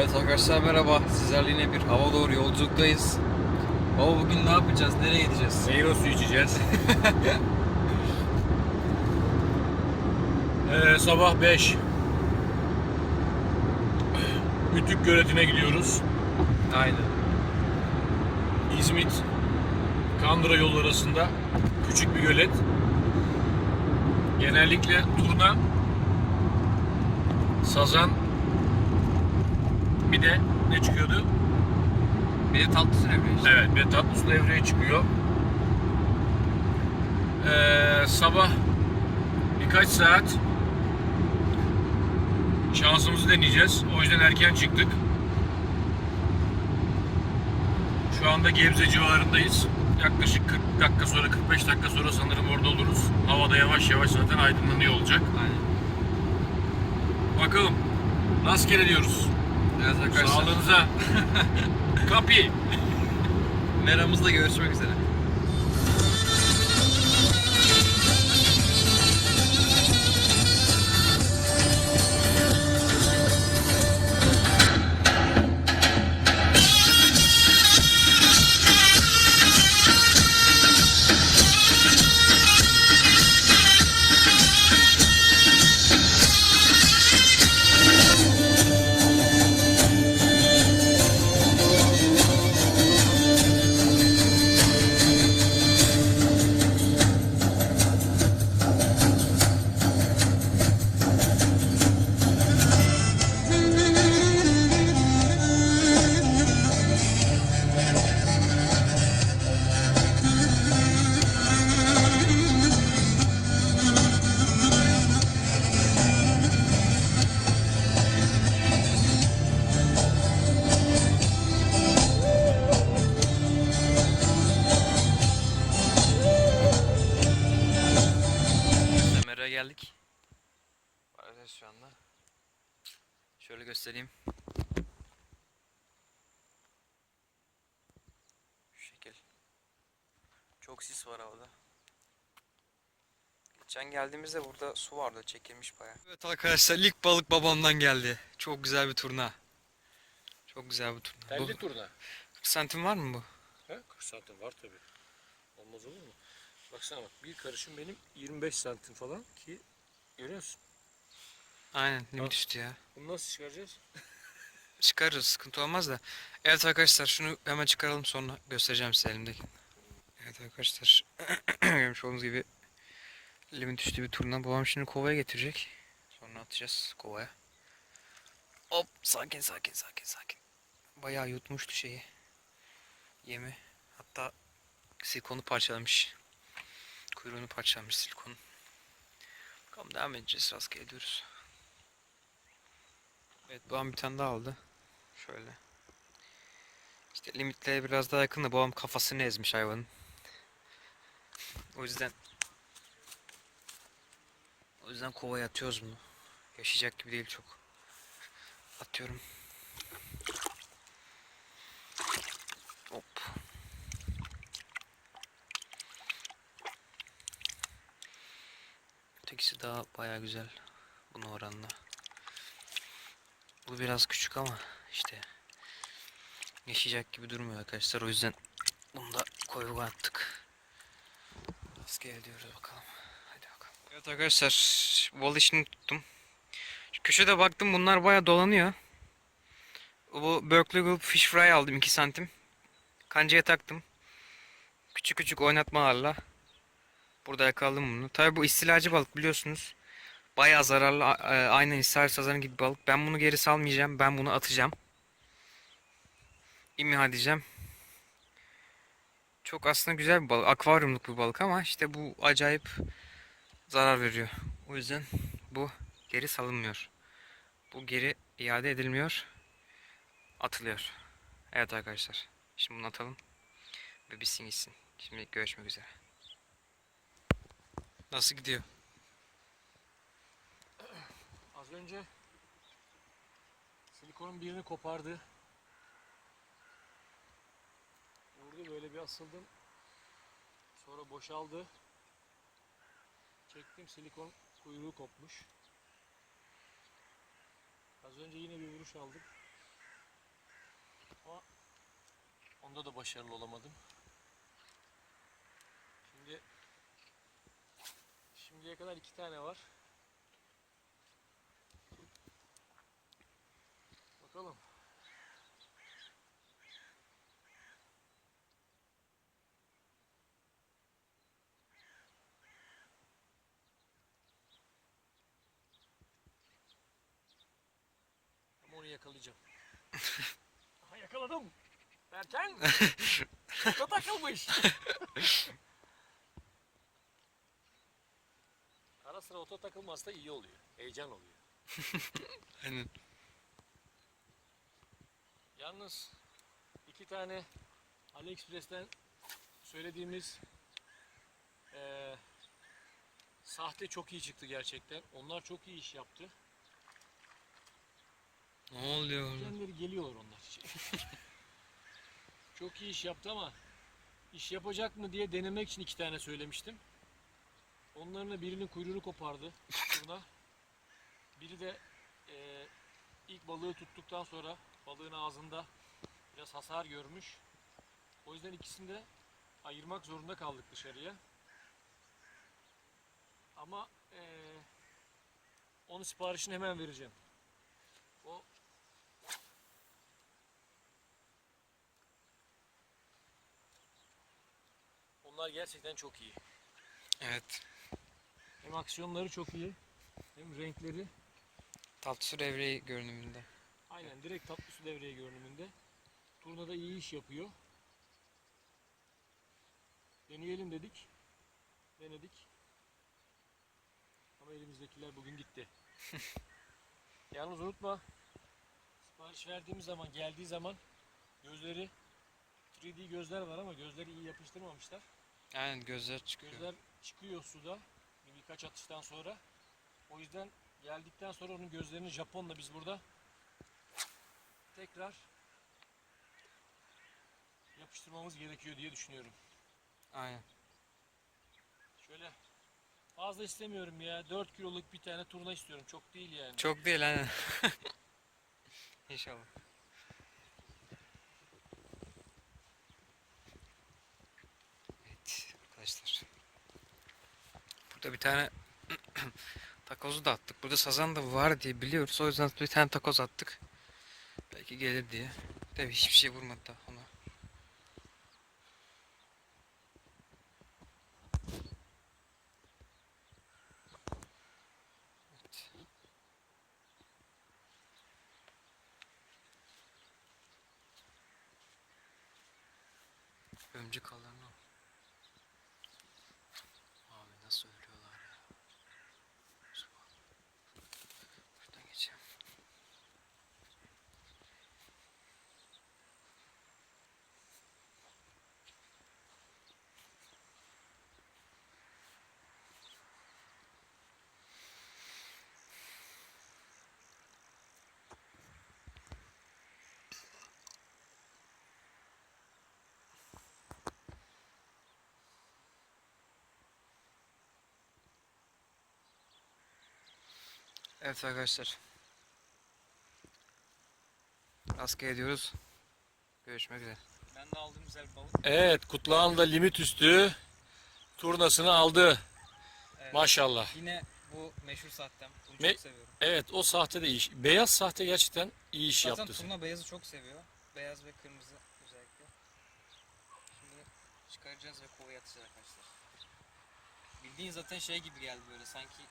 Evet arkadaşlar merhaba. Sizlerle yine bir hava doğru yolculuktayız. Baba bugün ne yapacağız? Nereye gideceğiz? Meyve suyu içeceğiz. ee, sabah 5. Ütük göletine gidiyoruz. Aynen. İzmit Kandıra yolu arasında küçük bir gölet. Genellikle turna, sazan, bir de ne çıkıyordu? Bir de tatlı sürebilir işte. Evet, bir de tatlı su devreye çıkıyor. Ee, sabah birkaç saat şansımızı deneyeceğiz. O yüzden erken çıktık. Şu anda Gebze civarındayız. Yaklaşık 40 dakika sonra, 45 dakika sonra sanırım orada oluruz. Havada yavaş yavaş zaten aydınlanıyor olacak. Aynen. Bakalım. Rastgele diyoruz. Arkadaşlar. Sağlığınıza. Kapi. Meramızda görüşmek üzere. Şekil. Çok sis var havada. Geçen geldiğimizde burada su vardı çekilmiş baya. Evet arkadaşlar ilk balık babamdan geldi. Çok güzel bir turna. Çok güzel bir turna. Bu, Telli turna. 40 santim var mı bu? He? 40 santim var tabi. Olmaz olur mu? Baksana bak bir karışım benim 25 santim falan ki görüyor musun? Aynen limit üstü ya. Bunu nasıl çıkaracağız? Çıkarırız sıkıntı olmaz da. Evet arkadaşlar şunu hemen çıkaralım sonra göstereceğim size elimdeki. Evet arkadaşlar görmüş olduğunuz gibi limit üstü bir turna. Babam şimdi kovaya getirecek. Sonra atacağız kovaya. Hop sakin sakin sakin sakin. Bayağı yutmuştu şeyi. Yemi. Hatta silikonu parçalamış. Kuyruğunu parçalamış silikonu. Bakalım devam edeceğiz rastgele ediyoruz. Evet babam bir tane daha aldı. Şöyle. İşte limitlere biraz daha yakın da babam kafasını ezmiş hayvanın. O yüzden o yüzden kovaya atıyoruz bunu. Yaşayacak gibi değil çok. Atıyorum. Hop. Ötekisi daha baya güzel. Buna oranla. Bu biraz küçük ama işte yaşayacak gibi durmuyor arkadaşlar. O yüzden bunu da koyuğa attık. Rastgele diyoruz bakalım. Hadi bakalım. Evet arkadaşlar bol işini tuttum. Şu köşede baktım bunlar baya dolanıyor. Bu Berkeley Group Fish Fry aldım 2 santim. Kancaya taktım. Küçük küçük oynatmalarla. Burada yakaladım bunu. Tabi bu istilacı balık biliyorsunuz. Bayağı zararlı. e, Aynen ishal sazanı gibi balık. Ben bunu geri salmayacağım. Ben bunu atacağım. İmha diyeceğim. Çok aslında güzel bir balık. Akvaryumluk bir balık ama işte bu acayip zarar veriyor. O yüzden bu geri salınmıyor. Bu geri iade edilmiyor. Atılıyor. Evet arkadaşlar. Şimdi bunu atalım. Ve bitsin gitsin. Şimdi görüşmek üzere. Nasıl gidiyor? Az önce silikonun birini kopardı. Vurdu böyle bir asıldım. Sonra boşaldı. Çektim silikon kuyruğu kopmuş. Az önce yine bir vuruş aldım. Onda da başarılı olamadım. Şimdi şimdiye kadar iki tane var. Bakalım. Ama onu yakalayacağım. Aha yakaladım. Erken. Çok takılmış. Ara sıra oto takılması da iyi oluyor. Heyecan oluyor. Aynen. Yalnız iki tane AliExpress'ten söylediğimiz eee, sahte çok iyi çıktı gerçekten. Onlar çok iyi iş yaptı. Ne oluyor? Kendileri geliyorlar onlar için. çok iyi iş yaptı ama iş yapacak mı diye denemek için iki tane söylemiştim. Onların da birinin kuyruğunu kopardı turna. Biri de eee, ilk balığı tuttuktan sonra balığın ağzında biraz hasar görmüş. O yüzden ikisini de ayırmak zorunda kaldık dışarıya. Ama eee onun siparişini hemen vereceğim. O Onlar gerçekten çok iyi. Evet. Hem aksiyonları çok iyi, hem renkleri. Tatlı su evreyi görünümünde. Aynen direkt tatlı su devreye görünümünde. Turnada iyi iş yapıyor. Deneyelim dedik. Denedik. Ama elimizdekiler bugün gitti. Yalnız unutma. Sipariş verdiğimiz zaman, geldiği zaman gözleri 3D gözler var ama gözleri iyi yapıştırmamışlar. Aynen gözler çıkıyor. Gözler çıkıyor suda bir- birkaç atıştan sonra. O yüzden geldikten sonra onun gözlerini Japonla biz burada tekrar yapıştırmamız gerekiyor diye düşünüyorum. Aynen. Şöyle fazla istemiyorum ya. 4 kiloluk bir tane turna istiyorum. Çok değil yani. Çok değil aynen. İnşallah. Evet arkadaşlar. Burada bir tane takozu da attık. Burada sazan da var diye biliyoruz. O yüzden bir tane takoz attık. Belki gelir diye. Tabii hiçbir şey vurmadı da ona. Evet. Ömcü kalanı. Evet arkadaşlar. Rastgele ediyoruz. Görüşmek üzere. Ben de aldım güzel bir balık. Evet Kutlağan da limit üstü turnasını aldı. Evet. Maşallah. Yine bu meşhur sahtem. Bunu Me- çok seviyorum. Evet o sahte de iyi iş. Beyaz sahte gerçekten iyi iş Zaten yaptı. turna beyazı çok seviyor. Beyaz ve kırmızı özellikle. Şimdi çıkaracağız ve kovaya atacağız arkadaşlar. Bildiğin zaten şey gibi geldi böyle sanki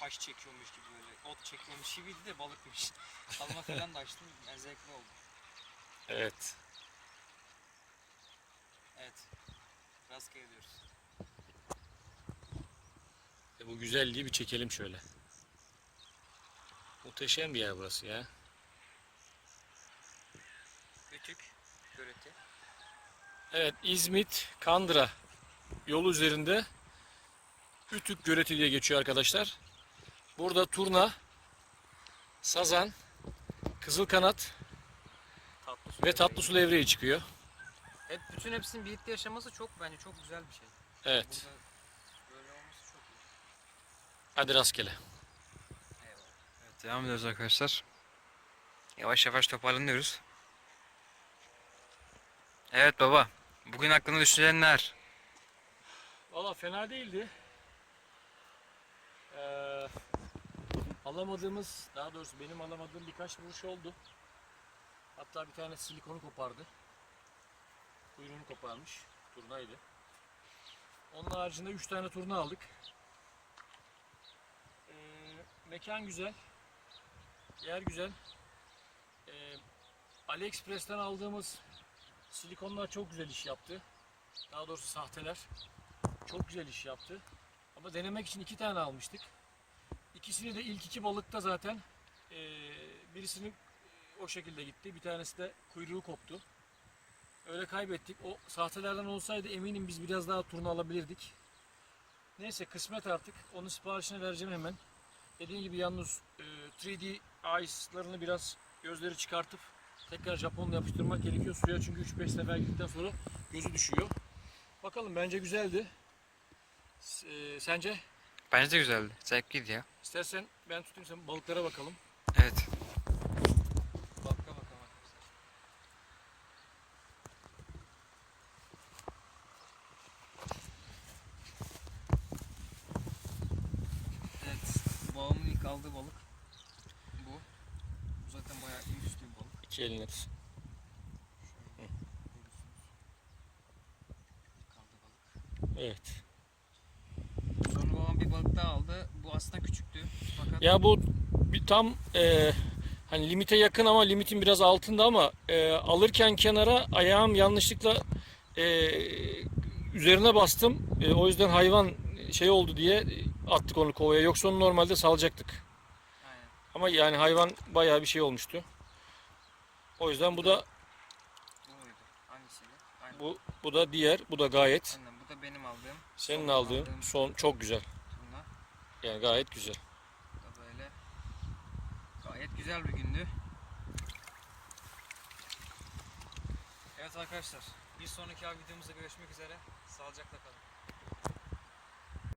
taş çekiyormuş gibi böyle. Ot çekiyormuş gibiydi de balıkmış. Kalma falan da açtım. Yani zevkli oldu. Evet. Evet. Rastgele ediyoruz. E, bu güzelliği bir çekelim şöyle. Muhteşem bir yer burası ya. Ütük. Göreti. Evet İzmit Kandıra yolu üzerinde Ütük Göleti diye geçiyor arkadaşlar. Burada turna, sazan, kızılkanat Tatlı su. ve tatlı su levreği çıkıyor. Hep bütün hepsinin birlikte yaşaması çok bence çok güzel bir şey. Evet. Burada böyle olması çok iyi. Hadi rastgele. Eyvallah. Evet devam ediyoruz arkadaşlar. Yavaş yavaş toparlanıyoruz. Evet baba. Bugün hakkında düşünenler. Valla fena değildi. Ee, alamadığımız, daha doğrusu benim alamadığım birkaç vuruş oldu. Hatta bir tane silikonu kopardı. Kuyruğunu koparmış. Turnaydı. Onun haricinde 3 tane turna aldık. Ee, mekan güzel. Yer güzel. Ee, AliExpress'ten aldığımız silikonlar çok güzel iş yaptı. Daha doğrusu sahteler çok güzel iş yaptı. Ama denemek için iki tane almıştık. İkisini de ilk iki balıkta zaten eee birisinin o şekilde gitti. Bir tanesi de kuyruğu koptu. Öyle kaybettik. O sahtelerden olsaydı eminim biz biraz daha turnu alabilirdik. Neyse kısmet artık. Onun siparişini vereceğim hemen. Dediğim gibi yalnız eee, 3D eyes'larını biraz gözleri çıkartıp tekrar Japonla yapıştırmak gerekiyor suya çünkü 3-5 sefer gittikten sonra gözü düşüyor. Bakalım bence güzeldi. Eee, sence? Bence de güzeldi. Zevkliydi ya. İstersen ben tutayım sen balıklara bakalım. Evet. Bakka bakalım arkadaşlar. Evet, babamın ilk aldığı balık bu. Bu zaten bayağı iyi üstü bir balık. İki eline tut. Şöyle görüyorsunuz. İlk aldığı balık. Evet. Sonra babam bir balık daha aldı. Bu aslında küçüktü. Fakat Ya bu bir tam eee, hani limite yakın ama limitin biraz altında ama eee, alırken kenara ayağım yanlışlıkla eee, üzerine bastım. Eee, o yüzden hayvan şey oldu diye attık onu kovaya. Yoksa onu normalde salacaktık. aynen. Ama yani hayvan bayağı bir şey olmuştu. O yüzden bu da Bu muydu? Hangisiydi? Aynen. bu bu da diğer, bu da gayet Aynen. Bu da benim aldığım. senin aldığın son çok güzel. Yani gayet güzel. Böyle gayet güzel bir gündü. Evet arkadaşlar bir sonraki videomuzda görüşmek üzere. Sağlıcakla kalın.